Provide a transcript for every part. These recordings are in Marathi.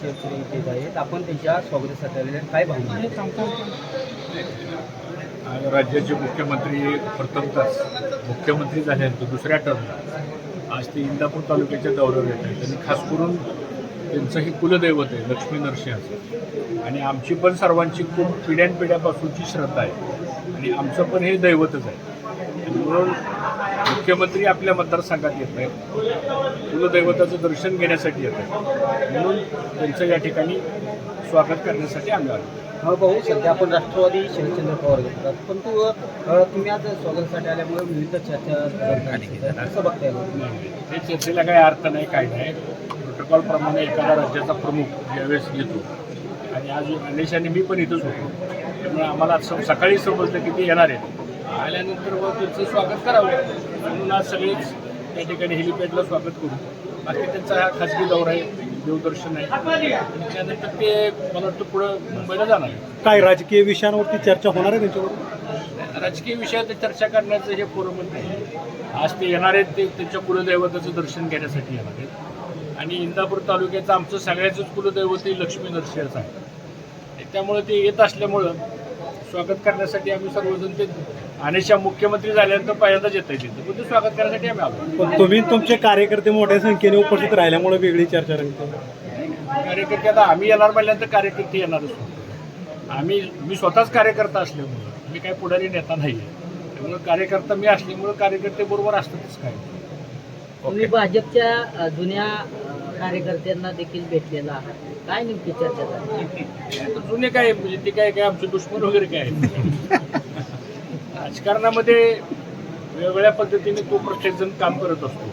शिवसेने इथे येत आहेत. आपण त्यांच्या स्वागतासाठी आलेले काय भावना राज्याचे मुख्यमंत्री प्रथमतच मुख्यमंत्री झाल्यानंतर दुसऱ्या टर्मला आज ते इंदापूर तालुक्याच्या दौऱ्यावर येत आहेत. आणि खास करून त्यांचं हे कुलदैवत आहे लक्ष्मी नरसिंहाचं. आणि आमची पण सर्वांची खूप पिढ्यानपिढ्यापासूनची श्रद्धा आहे. आणि आमचं पण हे दैवतच आहे. म्हणून मुख्यमंत्री आपल्या मतदारसंघात येत आहेत कुलदैवताचं दर्शन घेण्यासाठी येत आहेत. म्हणून त्यांचं या ठिकाणी स्वागत करण्यासाठी आम्ही आलो. हा भाऊ सध्या आपण राष्ट्रवादी शरदचंद्र पवार घेतात. पण तू अ, तुम्ही आज स्वागतासाठी आल्यामुळे विविध चर्चा बघताय बरं? हे चर्चेला काही अर्थ नाही काय नाही. प्रोटोकॉल प्रमाणे एखादा राज्याचा प्रमुख ज्यावेळेस येतो. आणि आज गणेशाने मी पण इथंच होतो. त्यामुळे आम्हाला सकाळी समजलं की ते येणार आहेत. आल्यानंतर मग त्यांचं स्वागत करावं. म्हणून आज सगळेच त्या ठिकाणी हेलिपॅडला स्वागत करू. बाकी त्यांचा हा खाजगी दौरा आहे देवदर्शन आहे. त्यानंतर ते मला वाटतं पुढं मुंबईला जाणार आहे. काय राजकीय विषयांवरती चर्चा होणार आहे त्यांच्यावर? राजकीय विषयात चर्चा करण्याचं हे फोरमच नाही आज ते येणार आहेत ते त्यांच्या कुलदैवताचं दर्शन घेण्यासाठी येणार आहेत. आणि इंदापूर तालुक्याचं आमचं सगळ्याचंच कुलदैवत हे लक्ष्मी नरसिंहच आहे. त्यामुळे ते येत असल्यामुळं स्वागत करण्यासाठी आम्ही सर्वजण ते आणेशा मुख्यमंत्री झाल्यानंतर पहिल्यांदाच येत आहे तिथं. पण ते स्वागत करण्यासाठी आम्ही आलो. पण तुम्ही तुमचे कार्यकर्ते मोठ्या संख्येने उपस्थित राहिल्यामुळे वेगळी चर्चा रंगते. कार्यकर्ते आता आम्ही येणार म्हणल्यानंतर कार्यकर्ते येणारच आम्ही मी स्वतःच कार्यकर्ता असल्यामुळं मी काही पुढारी नेता नाही आहे. त्यामुळे कार्यकर्ता मी असल्यामुळं कार्यकर्ते बरोबर असतातच काय. तुम्ही भाजपच्या जुन्या कार्यकर्त्यांना देखील भेटलेला आहात. काय नेमकी चर्चा झाली? जुने काय म्हणजे ते काय काय आमचे दुश्मन वगैरे काय राजकारणामध्ये वेगवेगळ्या पद्धतीने तो प्रत्येकजण काम करत असतो.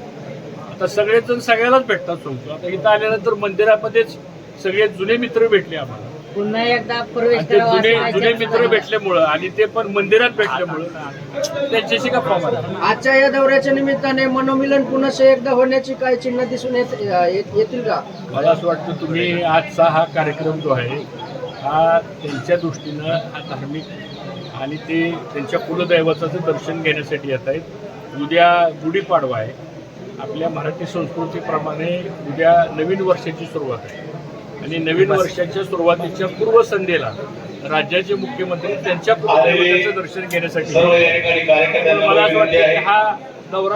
आता सगळेच जण सगळ्यालाच भेटतात सोडतो आता इथं आल्यानंतर मंदिरामध्येच सगळे जुने मित्र भेटले आम्हाला. पुन्हा एकदा प्रवेश आणि ते करावा जुने असं जुने मित्र. भेटल्यामुळं आणि ते पण मंदिरात भेटल्यामुळं त्यांच्याशी गप्पा मारा. आजच्या या दौऱ्याच्या निमित्ताने मनोमिलन पुन्हा एकदा होण्याची काय चिन्ह दिसून येत येत- येतील का? मला असं वाटतं तुम्ही आजचा हा कार्यक्रम जो आहे हा त्यांच्या दृष्टीनं हा धार्मिक आणि ते त्यांच्या कुलदैवताचं दर्शन घेण्यासाठी येत आहेत. उद्या गुढीपाडवा आहे. आपल्या मराठी संस्कृतीप्रमाणे उद्या नवीन वर्षाची सुरुवात आहे. आणि नवीन वर्षाच्या सुरुवातीच्या पूर्वसंध्येला राज्याचे मुख्यमंत्री त्यांच्या कुलदैवताचं दर्शन घेण्यासाठी सर्व या ठिकाणी कार्यकर्त्यांना मला असं वाटतं हा दौरा